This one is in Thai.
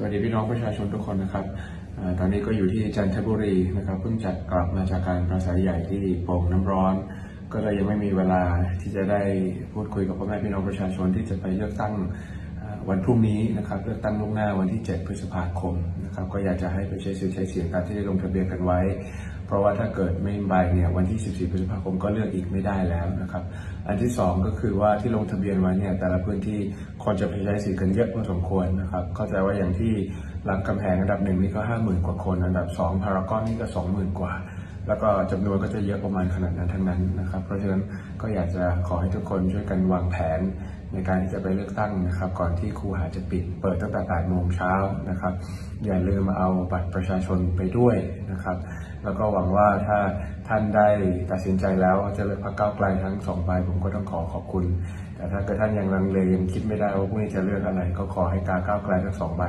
สวัสดีพี่น้องประชาชนทุกคนนะครับอตอนนี้ก็อยู่ที่จันทบุรีนะครับเพิ่งจัดกลับมาจากการปราศัยใหญ่ที่โป่งน้ำร้อน ก็เลยยังไม่มีเวลาที่จะได้พูดคุยกับพ่อแม่พี่น้องประชาชนที่จะไปเลือกตั้ง วันพรุ่งนี้นะครับเลือกตั้งล่วงหน้าวันที่ 7 พฤษภาคมนะครับก็อยากจะให้ไปใช้สิทธิ์ใช้เสียงตามที่ได้ลงทะเบียนกันไว้ เพราะว่าถ้าเกิดไม่ใบเนี่ยวันที่ 14 พฤษภาคมก็เลือกอีกไม่ได้แล้วนะครับอันที่สองก็คือว่าที่ลงทะเบียนไว้เนี่ยแต่ละพื้นที่คนจะไปใช้สิทธิ์กันเยอะพอสมควรนะครับเข้าใจว่าอย่างที่รามคำแหงอันดับหนึ่งนี่ก็ห้าหมื่นกว่าคน อันดับสองพารากอนนี่ก็สองหมื่นกว่า แล้วก็จำนวนก็จะเยอะประมาณขนาดนั้นทั้งนั้นนะครับ เพราะฉะนั้นก็อยากจะขอให้ทุกคนช่วยกันวางแผนในการที่จะไปเลือกตั้งนะครับ ก่อนที่ครูหาจะปิด เปิดตั้งแต่8โมงเช้านะครับ อย่าลืมเอาบัตรประชาชนไปด้วยนะครับ แล้วก็หวังว่าถ้าท่านได้ตัดสินใจแล้วจะเลือกพรรคก้าวไกลทั้งสองใบผมก็ต้องขอขอบคุณ แต่ถ้าเกิดท่านยังลังเลยังคิดไม่ได้ว่าพรุ่งนี้จะเลือกอะไร ก็ขอให้กาก้าวไกลทั้งสองใบ